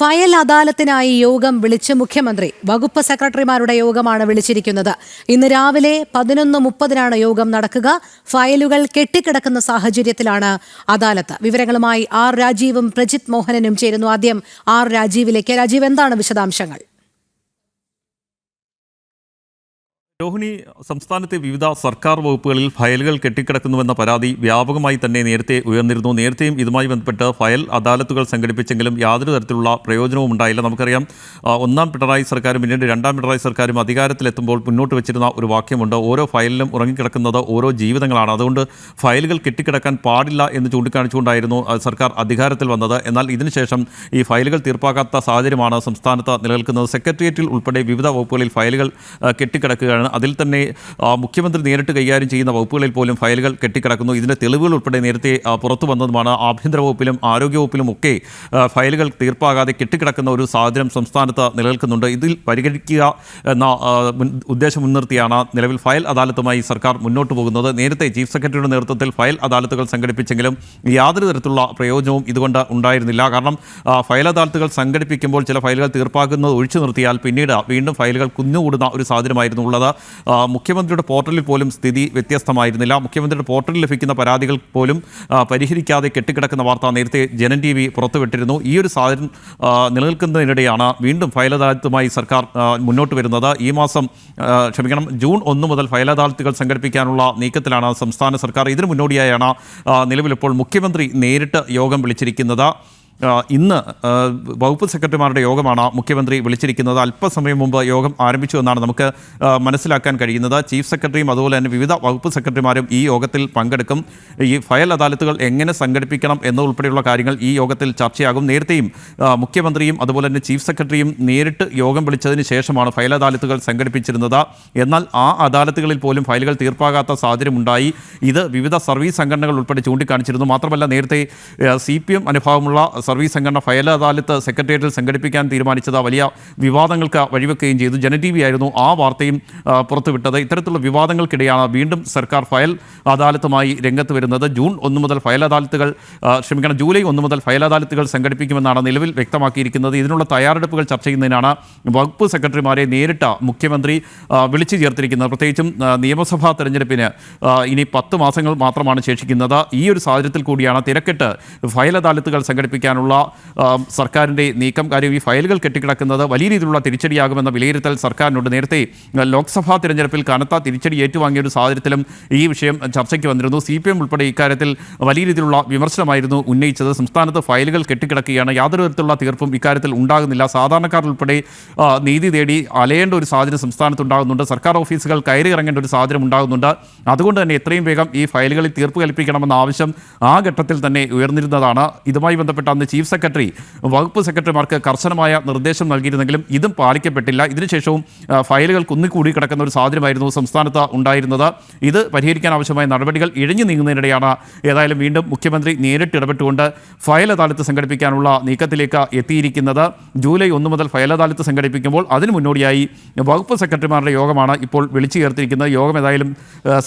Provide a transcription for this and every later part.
File അദാലത്തിനായി യോഗം വിളിച്ച് മുഖ്യമന്ത്രി. വകുപ്പ് സെക്രട്ടറിമാരുടെ യോഗമാണ് വിളിച്ചിരിക്കുന്നത്. ഇന്ന് രാവിലെ പതിനൊന്ന് മുപ്പതിനാണ് യോഗം നടക്കുക. ഫയലുകൾ കെട്ടിക്കിടക്കുന്ന സാഹചര്യത്തിലാണ് അദാലത്ത്. വിവരങ്ങളുമായി ആർ രാജീവും പ്രജിത് മോഹനനും ചേരുന്നു. ആദ്യം ആർ രാജീവിലേക്ക്. രാജീവ് എന്താണ് വിശദാംശങ്ങൾ? രോഹിണി സംസ്ഥാനത്തെ വിവിധ സർക്കാർ വകുപ്പുകളിൽ ഫയലുകൾ കെട്ടിക്കിടക്കുന്നുവെന്ന പരാതി വ്യാപകമായി തന്നെ നേരത്തെ ഉയർന്നിരുന്നു. നേരത്തെയും ഇതുമായി ബന്ധപ്പെട്ട് ഫയൽ അദാലത്തുകൾ സംഘടിപ്പിച്ചെങ്കിലും യാതൊരു തരത്തിലുള്ള പ്രയോജനവും ഉണ്ടായില്ല. നമുക്കറിയാം ഒന്നാം പിണറായി സർക്കാരും പിന്നീട് രണ്ടാം പിണറായി സർക്കാരും അധികാരത്തിലെത്തുമ്പോൾ മുന്നോട്ട് വെച്ചിരുന്ന ഒരു വാക്യമുണ്ട്. ഓരോ ഫയലിലും ഉറങ്ങിക്കിടക്കുന്നത് ഓരോ ജീവിതങ്ങളാണ്. അതുകൊണ്ട് ഫയലുകൾ കെട്ടിക്കിടക്കാൻ പാടില്ല എന്ന് ചൂണ്ടിക്കാണിച്ചുകൊണ്ടായിരുന്നു സർക്കാർ അധികാരത്തിൽ വന്നത്. എന്നാൽ ഇതിനുശേഷം ഈ ഫയലുകൾ തീർപ്പാക്കാത്ത സാഹചര്യമാണ് സംസ്ഥാനത്ത് നിലനിൽക്കുന്നത്. സെക്രട്ടേറിയറ്റിൽ ഉൾപ്പെടെ വിവിധ വകുപ്പുകളിൽ ഫയലുകൾ കെട്ടിക്കിടക്കുകയാണ് അതിൽ തന്നെ മുഖ്യമന്ത്രി നേരിട്ട് കൈകാര്യം ചെയ്യുന്ന വകുപ്പുകളിൽ പോലും ഫയലുകൾ കെട്ടിക്കിടക്കുന്നു. ഇതിന്റെ തെളിവുകൾ ഉൾപ്പെടെ നേരത്തെ പുറത്തു വന്നതുമാണ്. ആഭ്യന്തര വകുപ്പിലും ആരോഗ്യ വകുപ്പിലും ഒക്കെ ഫയലുകൾ തീർപ്പാകാതെ കെട്ടിക്കിടക്കുന്ന ഒരു സാഹചര്യം സംസ്ഥാനത്ത് നിലനിൽക്കുന്നുണ്ട്. ഇതിൽ പരിഹരിക്കുക എന്ന ഉദ്ദേശം മുൻനിർത്തിയാണ് നിലവിൽ ഫയൽ അദാലത്തുമായി സർക്കാർ മുന്നോട്ട് പോകുന്നത്. നേരത്തെ ചീഫ് സെക്രട്ടറിയുടെ നേതൃത്വത്തിൽ ഫയൽ അദാലത്തുകൾ സംഘടിപ്പിച്ചെങ്കിലും യാതൊരു തരത്തിലുള്ള പ്രയോജനവും ഇതുകൊണ്ട് ഉണ്ടായിരുന്നില്ല. കാരണം ഫയൽ അദാലത്തുകൾ സംഘടിപ്പിക്കുമ്പോൾ ചില ഫയലുകൾ തീർപ്പാക്കുന്നത് ഒഴിച്ചു നിർത്തിയാൽ പിന്നീട് വീണ്ടും ഫയലുകൾ കുന്നുകൂടുന്ന ഒരു സാഹചര്യമായിരുന്നു ഉള്ളത്. മുഖ്യമന്ത്രിയുടെ പോർട്ടലിൽ പോലും സ്ഥിതി വ്യത്യസ്തമായിരുന്നില്ല. മുഖ്യമന്ത്രിയുടെ പോർട്ടലിൽ ലഭിക്കുന്ന പരാതികൾ പോലും പരിഹരിക്കാതെ കെട്ടിക്കിടക്കുന്ന വാർത്ത നേരത്തെ ജനൻ ടി വി പുറത്തുവിട്ടിരുന്നു. ഈ ഒരു സാഹചര്യം നിലനിൽക്കുന്നതിനിടെയാണ് വീണ്ടും ഫയൽ അദാലത്തുമായി സർക്കാർ മുന്നോട്ട് വരുന്നത്. ഈ മാസം ക്ഷമിക്കണം ജൂൺ ഒന്ന് മുതൽ ഫയൽ അദാലത്തുകൾ സംഘടിപ്പിക്കാനുള്ള നീക്കത്തിലാണ് സംസ്ഥാന സർക്കാർ. ഇതിനു മുന്നോടിയായാണ് നിലവിലിപ്പോൾ മുഖ്യമന്ത്രി നേരിട്ട് യോഗം വിളിച്ചിരിക്കുന്നത്. ഇന്ന് വകുപ്പ് സെക്രട്ടറിമാരുടെ യോഗമാണ് മുഖ്യമന്ത്രി വിളിച്ചിരിക്കുന്നത്. അല്പസമയം മുമ്പ് യോഗം ആരംഭിച്ചു എന്നാണ് നമുക്ക് മനസ്സിലാക്കാൻ കഴിയുന്നത്. ചീഫ് സെക്രട്ടറിയും അതുപോലെ തന്നെ വിവിധ വകുപ്പ് സെക്രട്ടറിമാരും ഈ യോഗത്തിൽ പങ്കെടുക്കും. ഈ ഫയൽ അദാലത്തുകൾ എങ്ങനെ സംഘടിപ്പിക്കണം എന്നുൾപ്പെടെയുള്ള കാര്യങ്ങൾ ഈ യോഗത്തിൽ ചർച്ചയാകും. നേരത്തെയും മുഖ്യമന്ത്രിയും അതുപോലെ തന്നെ ചീഫ് സെക്രട്ടറിയും നേരിട്ട് യോഗം വിളിച്ചതിന് ശേഷമാണ് ഫയൽ അദാലത്തുകൾ സംഘടിപ്പിച്ചിരുന്നത്. എന്നാൽ ആ അദാലത്തുകളിൽ പോലും ഫയലുകൾ തീർപ്പാകാത്ത സാഹചര്യമുണ്ടായി. ഇത് വിവിധ സർവീസ് സംഘടനകൾ ഉൾപ്പെടെ ചൂണ്ടിക്കാണിച്ചിരുന്നു. മാത്രമല്ല നേരത്തെ സി പി എം അനുഭാവമുള്ള സർവീസ് സംഘടന ഫയൽ അദാലത്ത് സെക്രട്ടേറിയറ്റിൽ സംഘടിപ്പിക്കാൻ തീരുമാനിച്ചത് വലിയ വിവാദങ്ങൾക്ക് വഴിവെക്കുകയും ചെയ്തു. ജന ടി വി ആയിരുന്നു ആ വാർത്തയും പുറത്തുവിട്ടത്. ഇത്തരത്തിലുള്ള വിവാദങ്ങൾക്കിടെയാണ് വീണ്ടും സർക്കാർ ഫയൽ അദാലത്തുമായി രംഗത്ത് വരുന്നത്. ജൂൺ ഒന്ന് മുതൽ ഫയൽ അദാലത്തുകൾ ക്ഷമിക്കണം ജൂലൈ ഒന്ന് മുതൽ ഫയൽ അദാലത്തുകൾ സംഘടിപ്പിക്കുമെന്നാണ് നിലവിൽ വ്യക്തമാക്കിയിരിക്കുന്നത്. ഇതിനുള്ള തയ്യാറെടുപ്പുകൾ ചർച്ച ചെയ്യുന്നതിനാണ് വകുപ്പ് സെക്രട്ടറിമാരെ നേരിട്ട് മുഖ്യമന്ത്രി വിളിച്ചു ചേർത്തിരിക്കുന്നത്. പ്രത്യേകിച്ചും നിയമസഭാ തെരഞ്ഞെടുപ്പിന് ഇനി പത്ത് മാസങ്ങൾ മാത്രമാണ് ശേഷിക്കുന്നത്. ഈ ഒരു സാഹചര്യത്തിൽ കൂടിയാണ് തിരക്കിട്ട് ഫയൽ അദാലത്തുകൾ സംഘടിപ്പിക്കാനുള്ള ആ, സർക്കാരിന്റെ നീക്കം കാര്യം ഈ ഫയലുകൾ കെട്ടിക്കിടക്കുന്നത് വലിയ രീതിയിലുള്ള തിരിച്ചടിയാകുമെന്ന വിലയിരുത്തൽ സർക്കാരിനുണ്ട്. നേരത്തെ ലോക്സഭാ തിരഞ്ഞെടുപ്പിൽ കനത്ത തിരിച്ചടി ഏറ്റുവാങ്ങിയ ഒരു സാഹചര്യത്തിലും ഈ വിഷയം ചർച്ചയ്ക്ക് വന്നിരുന്നു. സി പി എം ഉൾപ്പെടെ ഇക്കാര്യത്തിൽ വലിയ രീതിയിലുള്ള വിമർശനമായിരുന്നു ഉന്നയിച്ചത്. സംസ്ഥാനത്ത് ഫയലുകൾ കെട്ടിക്കിടക്കുകയാണ്. യാതൊരു തരത്തിലുള്ള തീർപ്പും ഇക്കാര്യത്തിൽ ഉണ്ടാകുന്നില്ല. സാധാരണക്കാർ ഉൾപ്പെടെ നീതി തേടി അലയേണ്ട ഒരു സാഹചര്യം സംസ്ഥാനത്ത് ഉണ്ടാകുന്നുണ്ട് സർക്കാർ ഓഫീസുകൾ കയറി ഇറങ്ങേണ്ട ഒരു സാഹചര്യം ഉണ്ടാകുന്നുണ്ട്. അതുകൊണ്ട് തന്നെ എത്രയും വേഗം ഈ ഫയലുകളിൽ തീർപ്പ് കൽപ്പിക്കണമെന്ന ആവശ്യം ആ ഘട്ടത്തിൽ തന്നെ ഉയർന്നിരുന്നതാണ്. ഇതുമായി ബന്ധപ്പെട്ട അന്ന് ചീഫ് സെക്രട്ടറി വകുപ്പ് സെക്രട്ടറിമാർക്ക് കർശനമായ നിർദ്ദേശം നൽകിയിരുന്നെങ്കിലും ഇതും പാലിക്കപ്പെട്ടില്ല. ഇതിനുശേഷവും ഫയലുകൾ കുന്നിക്കൂടി കിടക്കുന്ന ഒരു സാഹചര്യമായിരുന്നു സംസ്ഥാനത്ത് ഉണ്ടായിരുന്നത്. ഇത് പരിഹരിക്കാൻ ആവശ്യമായ നടപടികൾ ഇഴഞ്ഞു നീങ്ങുന്നതിനിടെയാണ് ഏതായാലും വീണ്ടും മുഖ്യമന്ത്രി നേരിട്ട് ഇടപെട്ടുകൊണ്ട് ഫയൽ അദാലത്ത് സംഘടിപ്പിക്കാനുള്ള നീക്കത്തിലേക്ക് എത്തിയിരിക്കുന്നത്. ജൂലൈ ഒന്ന് മുതൽ ഫയൽ അദാലത്ത് സംഘടിപ്പിക്കുമ്പോൾ അതിനു മുന്നോടിയായി വകുപ്പ് സെക്രട്ടറിമാരുടെ യോഗമാണ് ഇപ്പോൾ വിളിച്ചു ചേർത്തിരിക്കുന്നത് യോഗം ഏതായാലും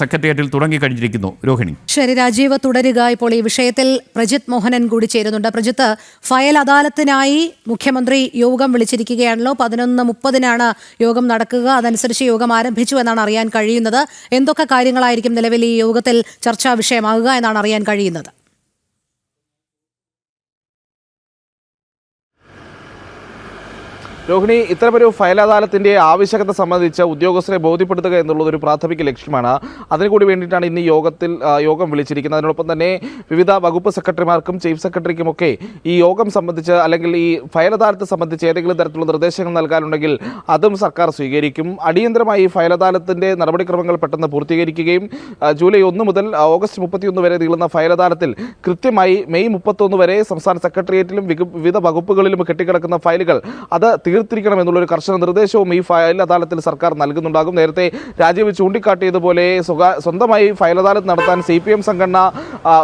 സെക്രട്ടേറിയറ്റിൽ തുടങ്ങിക്കഴിഞ്ഞിരിക്കുന്നു രോഹിണി. ശരി രാജീവ് തുടരുക. ഇപ്പോൾ ഈ വിഷയത്തിൽ പ്രജിത് മോഹനൻ കൂടി ചേരുന്നുണ്ട്. പ്രജിത്ത് ഫയൽ അദാലത്തിനായി മുഖ്യമന്ത്രി യോഗം വിളിച്ചിരിക്കുകയാണല്ലോ. പതിനൊന്ന് മുപ്പതിനാണ് യോഗം നടക്കുക. അതനുസരിച്ച് യോഗം ആരംഭിച്ചു എന്നാണ് അറിയാൻ കഴിയുന്നത്. എന്തൊക്കെ കാര്യങ്ങളായിരിക്കും നിലവിൽ ഈ യോഗത്തിൽ ചർച്ചാ വിഷയമാകുക എന്നാണ് അറിയാൻ കഴിയുന്നത്? രോഹിണി ഇത്തരമൊരു ഫയൽ അദാലത്തിന്റെ ആവശ്യകത സംബന്ധിച്ച് ഉദ്യോഗസ്ഥരെ ബോധ്യപ്പെടുത്തുക എന്നുള്ളത് ഒരു പ്രാഥമിക ലക്ഷ്യമാണ്. അതിനു കൂടി വേണ്ടിയിട്ടാണ് ഇന്ന് യോഗത്തിൽ യോഗം വിളിച്ചിരിക്കുന്നത്. അതിനോടൊപ്പം തന്നെ വിവിധ വകുപ്പ് സെക്രട്ടറിമാർക്കും ചീഫ് സെക്രട്ടറിക്കും ഒക്കെ ഈ യോഗം സംബന്ധിച്ച് അല്ലെങ്കിൽ ഈ ഫയൽ അദാലത്ത് സംബന്ധിച്ച് ഏതെങ്കിലും തരത്തിലുള്ള നിർദ്ദേശങ്ങൾ നൽകാനുണ്ടെങ്കിൽ അതും സർക്കാർ സ്വീകരിക്കും. അടിയന്തരമായി ഈ ഫയൽ അദാലത്തിന്റെ നടപടിക്രമങ്ങൾ പെട്ടെന്ന് പൂർത്തീകരിക്കുകയും ജൂലൈ ഒന്ന് മുതൽ ഓഗസ്റ്റ് മുപ്പത്തിയൊന്ന് വരെ നീളുന്ന ഫയൽ അദാലത്തിൽ കൃത്യമായി മെയ് മുപ്പത്തൊന്ന് വരെ സംസ്ഥാന സെക്രട്ടേറിയറ്റിലും വിവിധ വകുപ്പുകളിലും കെട്ടിക്കിടക്കുന്ന ഫയലുകൾ അത് തീർത്തിരിക്കണം എന്നുള്ളൊരു കർശന നിർദ്ദേശവും ഈ ഫയൽ അദാലത്തിൽ സർക്കാർ നൽകുന്നുണ്ടാകും. നേരത്തെ രാജീവ് ചൂണ്ടിക്കാട്ടിയതുപോലെ സ്വന്തമായി ഫയൽ അദാലത്ത് നടത്താൻ സി പി എം സംഘടന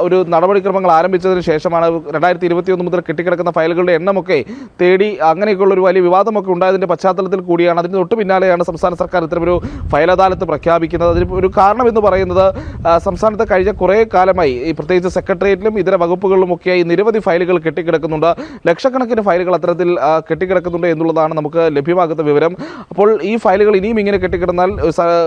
ഒരു നടപടിക്രമങ്ങൾ ആരംഭിച്ചതിന് ശേഷമാണ് രണ്ടായിരത്തി ഇരുപത്തിയൊന്ന് മുതൽ കെട്ടിക്കിടക്കുന്ന ഫയലുകളുടെ എണ്ണമൊക്കെ തേടി അങ്ങനെയൊക്കെയുള്ള ഒരു വലിയ വിവാദമൊക്കെ ഉണ്ടായതിന്റെ പശ്ചാത്തലത്തിൽ കൂടിയാണ്. അതിന് തൊട്ട് പിന്നാലെയാണ് സംസ്ഥാന സർക്കാർ ഇത്തരമൊരു ഫയൽ അദാലത്ത് പ്രഖ്യാപിക്കുന്നത്. അതിന് ഒരു കാരണം എന്ന് പറയുന്നത് സംസ്ഥാനത്ത് കഴിഞ്ഞ കുറേ കാലമായി ഈ പ്രത്യേകിച്ച് സെക്രട്ടേറിയറ്റിലും ഇതര വകുപ്പുകളിലുമൊക്കെയായി നിരവധി ഫയലുകൾ കെട്ടിക്കിടക്കുന്നുണ്ട്. ലക്ഷക്കണക്കിന് ഫയലുകൾ അത്തരത്തിൽ കെട്ടിക്കിടക്കുന്നുണ്ട് കെട്ടിക്കിടക്കുന്നുണ്ട് എന്നുള്ളതാണ് നമുക്ക് ലഭ്യമാകുന്ന വിവരം. അപ്പോൾ ഈ ഫയലുകൾ ഇനിയും ഇങ്ങനെ കെട്ടിക്കിടന്നാൽ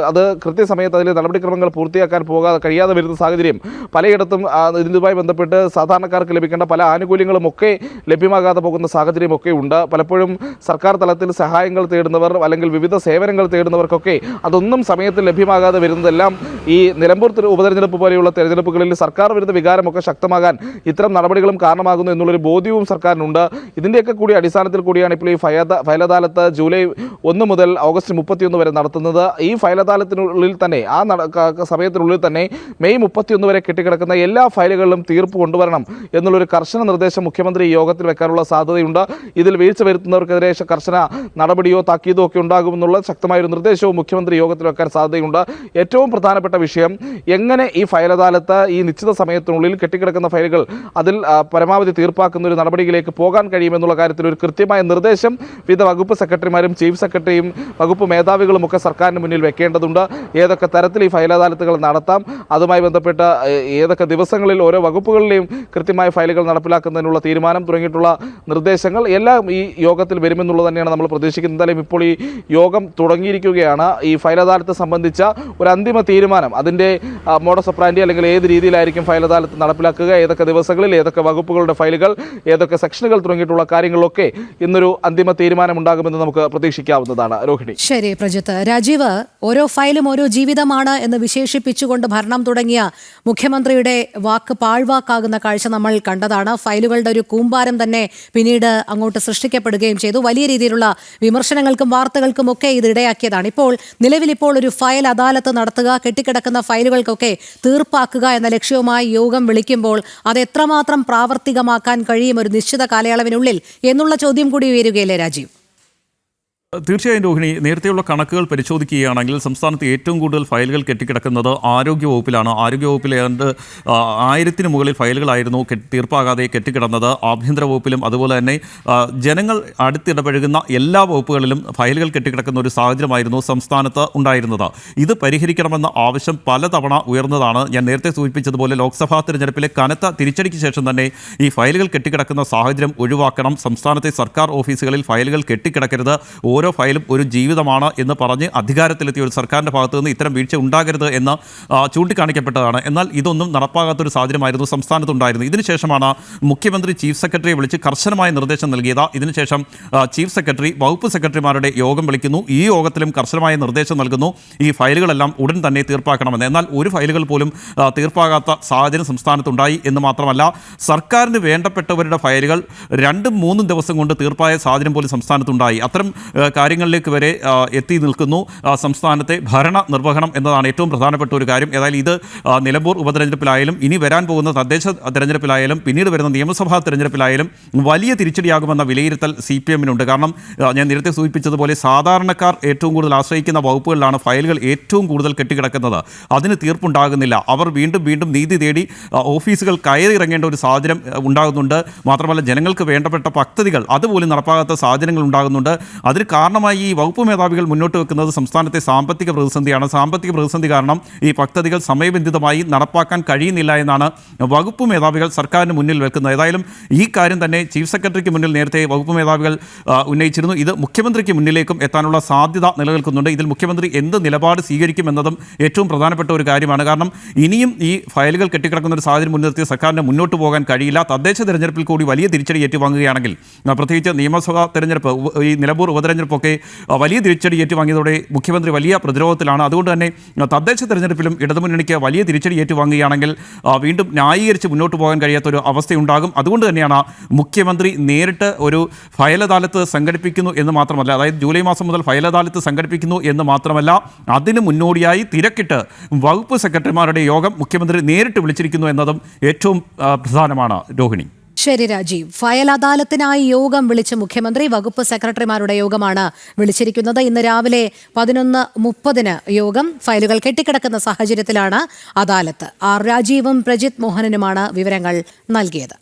അത് കൃത്യസമയത്ത് അതിലെ നടപടിക്രമങ്ങൾ പൂർത്തിയാക്കാൻ പോകാതെ കഴിയാതെ വരുന്ന സാഹചര്യം. പലയിടത്തും ഇതുമായി ബന്ധപ്പെട്ട് സാധാരണക്കാർക്ക് ലഭിക്കേണ്ട പല ആനുകൂല്യങ്ങളും ഒക്കെ ലഭ്യമാകാതെ പോകുന്ന സാഹചര്യമൊക്കെ ഉണ്ട്. പലപ്പോഴും സർക്കാർ തലത്തിൽ സഹായങ്ങൾ തേടുന്നവർ അല്ലെങ്കിൽ വിവിധ സേവനങ്ങൾ തേടുന്നവർക്കൊക്കെ അതൊന്നും സമയത്ത് ലഭ്യമാകാതെ വരുന്നതെല്ലാം ഈ നിലമ്പൂർ തിര- ഉപതെരഞ്ഞെടുപ്പ് പോലെയുള്ള തെരഞ്ഞെടുപ്പുകളിൽ സർക്കാർ വരുന്ന വികാരമൊക്കെ ശക്തമാകാൻ ഇത്തരം നടപടികളും കാരണമാകുന്നു എന്നുള്ളൊരു ബോധ്യവും സർക്കാരിനുണ്ട്. ഇതിന്റെയൊക്കെ കൂടി അടിസ്ഥാനത്തിൽ കൂടിയാണ് ഇപ്പോൾ ഈ ഫയദ ഫയൽ അദാലത്ത് ജൂലൈ ഒന്ന് മുതൽ ഓഗസ്റ്റ് മുപ്പത്തിയൊന്ന് വരെ നടത്തുന്നത്. ഈ ഫയൽ അദാലത്തിനുള്ളിൽ തന്നെ ആ സമയത്തിനുള്ളിൽ തന്നെ മെയ് മുപ്പത്തിയൊന്ന് വരെ കെട്ടിക്കിടക്കുന്ന എല്ലാ ഫയലുകളിലും തീർപ്പ് കൊണ്ടുവരണം എന്നുള്ളൊരു കർശന നിർദ്ദേശം മുഖ്യമന്ത്രി യോഗത്തിൽ വെക്കാനുള്ള സാധ്യതയുണ്ട്. ഇതിൽ വീഴ്ച വരുത്തുന്നവർക്കെതിരെ കർശന നടപടിയോ താക്കീതോ ഒക്കെ ഉണ്ടാകുമെന്നുള്ള ശക്തമായ ഒരു നിർദ്ദേശവും മുഖ്യമന്ത്രി യോഗത്തിൽ വെക്കാൻ സാധ്യതയുണ്ട്. ഏറ്റവും പ്രധാനപ്പെട്ട വിഷയം എങ്ങനെ ഈ ഫയൽ അദാലത്ത് ഈ നിശ്ചിത സമയത്തിനുള്ളിൽ കെട്ടിക്കിടക്കുന്ന ഫയലുകൾ അതിൽ പരമാവധി തീർപ്പാക്കുന്ന ഒരു നടപടിയിലേക്ക് പോകാൻ കഴിയുമെന്നുള്ള കാര്യത്തിൽ ഒരു കൃത്യമായ നിർദ്ദേശം വിവിധ വകുപ്പ് സെക്രട്ടറിമാരും ചീഫ് സെക്രട്ടറിയും വകുപ്പ് മേധാവികളും ഒക്കെ സർക്കാരിന് മുന്നിൽ വെക്കേണ്ടതുണ്ട്. ഏതൊക്കെ തരത്തിൽ ഈ ഫയൽ അദാലത്തുകൾ നടത്താം? അതുമായി ബന്ധപ്പെട്ട ഏതൊക്കെ ദിവസങ്ങളിൽ ഓരോ വകുപ്പുകളിലെയും കൃത്യമായ ഫയലുകൾ നടപ്പിലാക്കുന്നതിനുള്ള തീരുമാനം തുടങ്ങിയിട്ടുള്ള നിർദ്ദേശങ്ങൾ എല്ലാം ഈ യോഗത്തിൽ വരുമെന്നുള്ളത് തന്നെയാണ് നമ്മൾ പ്രതീക്ഷിക്കുന്നത്. എന്തായാലും ഇപ്പോൾ ഈ യോഗം തുടങ്ങിയിരിക്കുകയാണ്. ഈ ഫയൽ അദാലത്ത് സംബന്ധിച്ച ഒരു അന്തിമ തീരുമാനം. അതിന്റെ മോഡസ് ഒപ്രാൻഡി അല്ലെങ്കിൽ ഏത് രീതിയിലായിരിക്കും ഫയൽ അദാലത്ത് നടപ്പിലാക്കുക ഏതൊക്കെ ദിവസങ്ങളിൽ ഏതൊക്കെ വകുപ്പുകളുടെ ഫയലുകൾ ഏതൊക്കെ സെക്ഷനുകൾ തുടങ്ങിയിട്ടുള്ള കാര്യങ്ങളൊക്കെ ഇന്നൊരു അന്തിമ തീരുമാനം ഉണ്ടാകുമെന്ന് നമുക്ക് പ്രതീക്ഷിക്കാവുന്നതാണ്. രോഹിണി. ശരി പ്രജിത്ത്. രാജീവ് ഓരോ ഫയലും ഓരോ ജീവിതമാണ് എന്ന് വിശേഷിപ്പിച്ചുകൊണ്ട് ഭരണം തുടങ്ങിയ മുഖ്യമന്ത്രിയുടെ വാക്ക് പാഴ്വാക്കാകുന്ന കാഴ്ച നമ്മൾ കണ്ടതാണ്. ഫയലുകളുടെ ഒരു കൂമ്പാരം തന്നെ പിന്നീട് അങ്ങോട്ട് സൃഷ്ടിക്കപ്പെടുകയും ചെയ്തു. വലിയ രീതിയിലുള്ള വിമർശനങ്ങൾക്കും വാർത്തകൾക്കും ഒക്കെ ഇത് ഇടയാക്കിയതാണ്. ഇപ്പോൾ നിലവിൽ ഇപ്പോൾ ഒരു ഫയൽ അദാലത്ത് നടത്തുക കെട്ടിക്കിടക്കുന്ന ഫയലുകൾക്കൊക്കെ തീർപ്പാക്കുക എന്ന ലക്ഷ്യവുമായി യോഗം വിളിക്കുമ്പോൾ അത് എത്രമാത്രം പ്രാവർത്തികമാക്കാൻ കഴിയും ഒരു നിശ്ചിത കാലയളവിനുള്ളിൽ എന്നുള്ള ചോദ്യം കൂടി ഉയരുകയല്ലേ രാജീവ്? തീർച്ചയായും രോഹിണി നേരത്തെയുള്ള കണക്കുകൾ പരിശോധിക്കുകയാണെങ്കിൽ സംസ്ഥാനത്ത് ഏറ്റവും കൂടുതൽ ഫയലുകൾ കെട്ടിക്കിടക്കുന്നത് ആരോഗ്യ വകുപ്പിലാണ്. ആരോഗ്യ വകുപ്പിൽ ഏതാണ്ട് ആയിരത്തിന് മുകളിൽ ഫയലുകളായിരുന്നു തീർപ്പാകാതെ കെട്ടിക്കിടന്നത്. ആഭ്യന്തര വകുപ്പിലും അതുപോലെ തന്നെ ജനങ്ങൾ അടുത്തിടപഴകുന്ന എല്ലാ വകുപ്പുകളിലും ഫയലുകൾ കെട്ടിക്കിടക്കുന്ന ഒരു സാഹചര്യമായിരുന്നു സംസ്ഥാനത്ത് ഉണ്ടായിരുന്നത്. ഇത് പരിഹരിക്കണമെന്ന ആവശ്യം പലതവണ ഉയർന്നതാണ്. ഞാൻ നേരത്തെ സൂചിപ്പിച്ചതുപോലെ ലോക്സഭാ തെരഞ്ഞെടുപ്പിലെ കനത്ത തിരിച്ചടിക്ക് ശേഷം തന്നെ ഈ ഫയലുകൾ കെട്ടിക്കിടക്കുന്ന സാഹചര്യം ഒഴിവാക്കണം. സംസ്ഥാനത്തെ സർക്കാർ ഓഫീസുകളിൽ ഫയലുകൾ കെട്ടിക്കിടക്കരുത്. ഓരോ ഫയലും ഒരു ജീവിതമാണ് എന്ന് പറഞ്ഞ് അധികാരത്തിലെത്തിയ ഒരു സർക്കാരിന്റെ ഭാഗത്തു നിന്ന് ഇത്തരം വീഴ്ച ഉണ്ടാകരുത് എന്ന് ചൂണ്ടിക്കാണിക്കപ്പെട്ടതാണ്. എന്നാൽ ഇതൊന്നും നടപ്പാകാത്തൊരു സാഹചര്യമായിരുന്നു സംസ്ഥാനത്തുണ്ടായിരുന്നു. ഇതിനുശേഷമാണ് മുഖ്യമന്ത്രി ചീഫ് സെക്രട്ടറിയെ വിളിച്ച് കർശനമായ നിർദ്ദേശം നൽകിയത്. ഇതിനുശേഷം ചീഫ് സെക്രട്ടറി വകുപ്പ് സെക്രട്ടറിമാരുടെ യോഗം വിളിക്കുന്നു. ഈ യോഗത്തിലും കർശനമായ നിർദ്ദേശം നൽകുന്നു. ഈ ഫയലുകളെല്ലാം ഉടൻ തന്നെ തീർപ്പാക്കണമെന്ന്. എന്നാൽ ഒരു ഫയലുകൾ പോലും തീർപ്പാകാത്ത സാഹചര്യം സംസ്ഥാനത്തുണ്ടായി എന്ന് മാത്രമല്ല സർക്കാരിന് വേണ്ടപ്പെട്ടവരുടെ ഫയലുകൾ രണ്ടും മൂന്നും ദിവസം കൊണ്ട് തീർപ്പായ സാഹചര്യം പോലും സംസ്ഥാനത്തുണ്ടായി. അത്തരം കാര്യങ്ങളിലേക്ക് വരെ എത്തി നിൽക്കുന്നു. സംസ്ഥാനത്തെ ഭരണ നിർവഹണം എന്നതാണ് ഏറ്റവും പ്രധാനപ്പെട്ട ഒരു കാര്യം. ഏതായാലും ഇത് നിലമ്പൂർ ഉപതെരഞ്ഞെടുപ്പിലായാലും ഇനി വരാൻ പോകുന്ന തദ്ദേശ തെരഞ്ഞെടുപ്പിലായാലും പിന്നീട് വരുന്ന നിയമസഭാ തെരഞ്ഞെടുപ്പിലായാലും വലിയ തിരിച്ചടിയാകുമെന്ന വിലയിരുത്തൽ സി പി എമ്മിനുണ്ട് കാരണം ഞാൻ നേരത്തെ സൂചിപ്പിച്ചതുപോലെ സാധാരണക്കാർ ഏറ്റവും കൂടുതൽ ആശ്രയിക്കുന്ന വകുപ്പുകളിലാണ് ഫയലുകൾ ഏറ്റവും കൂടുതൽ കെട്ടിക്കിടക്കുന്നത്. അതിന് തീർപ്പുണ്ടാകുന്നില്ല. അവർ വീണ്ടും വീണ്ടും നീതി തേടി ഓഫീസുകൾ കയറിയിറങ്ങേണ്ട ഒരു സാഹചര്യം ഉണ്ടാകുന്നുണ്ട്. മാത്രമല്ല ജനങ്ങൾക്ക് വേണ്ടപ്പെട്ട പദ്ധതികൾ അതുപോലും നടപ്പാകാത്ത സാഹചര്യങ്ങൾ ഉണ്ടാകുന്നുണ്ട്. അതിന് കാരണമായി ഈ വകുപ്പ് മേധാവികൾ മുന്നോട്ട് വെക്കുന്നത് സംസ്ഥാനത്തെ സാമ്പത്തിക പ്രതിസന്ധിയാണ്. സാമ്പത്തിക പ്രതിസന്ധി കാരണം ഈ പദ്ധതികൾ സമയബന്ധിതമായി നടപ്പാക്കാൻ കഴിയുന്നില്ല എന്നാണ് വകുപ്പ് മേധാവികൾ സർക്കാരിന് മുന്നിൽ വെക്കുന്നത്. ഏതായാലും ഈ കാര്യം തന്നെ ചീഫ് സെക്രട്ടറിക്ക് മുന്നിൽ നേരത്തെ വകുപ്പ് മേധാവികൾ ഉന്നയിച്ചിരുന്നു. ഇത് മുഖ്യമന്ത്രിക്ക് മുന്നിലേക്കും എത്താനുള്ള സാധ്യത നിലനിൽക്കുന്നുണ്ട്. ഇതിൽ മുഖ്യമന്ത്രി എന്ത് നിലപാട് സ്വീകരിക്കുമെന്നതും ഏറ്റവും പ്രധാനപ്പെട്ട ഒരു കാര്യമാണ്. കാരണം ഇനിയും ഈ ഫയലുകൾ കെട്ടിക്കിടക്കുന്ന ഒരു സാഹചര്യം മുൻനിർത്തി സർക്കാരിന് മുന്നോട്ട് പോകാൻ കഴിയില്ല. തദ്ദേശ തെരഞ്ഞെടുപ്പിൽ കൂടി വലിയ തിരിച്ചടി ഏറ്റുവാങ്ങുകയാണെങ്കിൽ പ്രത്യേകിച്ച് നിയമസഭാ തെരഞ്ഞെടുപ്പ് ഈ നിലമ്പൂർ ഉപതെരഞ്ഞെടുപ്പൊക്കെ ആ, വലിയ തിരിച്ചടി ഏറ്റുവാങ്ങിയതോടെ മുഖ്യമന്ത്രി വലിയ പ്രതിരോധത്തിലാണ്. അതുകൊണ്ട് തന്നെ തദ്ദേശ തെരഞ്ഞെടുപ്പിലും ഇടതുമുന്നണിക്ക് വലിയ തിരിച്ചടി ഏറ്റുവാങ്ങുകയാണെങ്കിൽ വീണ്ടും ന്യായീകരിച്ച് മുന്നോട്ട് പോകാൻ കഴിയാത്ത കഴിയാത്തൊരു അവസ്ഥയുണ്ടാകും. അതുകൊണ്ട് തന്നെയാണ് മുഖ്യമന്ത്രി നേരിട്ട് ഒരു ഫയൽ അദാലത്ത് സംഘടിപ്പിക്കുന്നു എന്ന് മാത്രമല്ല അതായത് ജൂലൈ മാസം മുതൽ ഫയൽ അദാലത്ത് സംഘടിപ്പിക്കുന്നു എന്ന് മാത്രമല്ല അതിന് മുന്നോടിയായി തിരക്കിട്ട് വകുപ്പ് സെക്രട്ടറിമാരുടെ യോഗം മുഖ്യമന്ത്രി നേരിട്ട് വിളിച്ചിരിക്കുന്നു എന്നതും ഏറ്റവും പ്രധാനമാണ്. രോഹിണി. ശരി രാജീവ്. ഫയൽ അദാലത്തിനായി യോഗം വിളിച്ച മുഖ്യമന്ത്രി വകുപ്പ് സെക്രട്ടറിമാരുടെ യോഗമാണ് വിളിച്ചിരിക്കുന്നത്. ഇന്ന് രാവിലെ പതിനൊന്ന് മുപ്പതിന് യോഗം ഫയലുകൾ കെട്ടിക്കിടക്കുന്ന സാഹചര്യത്തിലാണ് അദാലത്ത്. ആർ രാജീവും പ്രജിത് മോഹനനുമാണ് വിവരങ്ങൾ നൽകിയത്.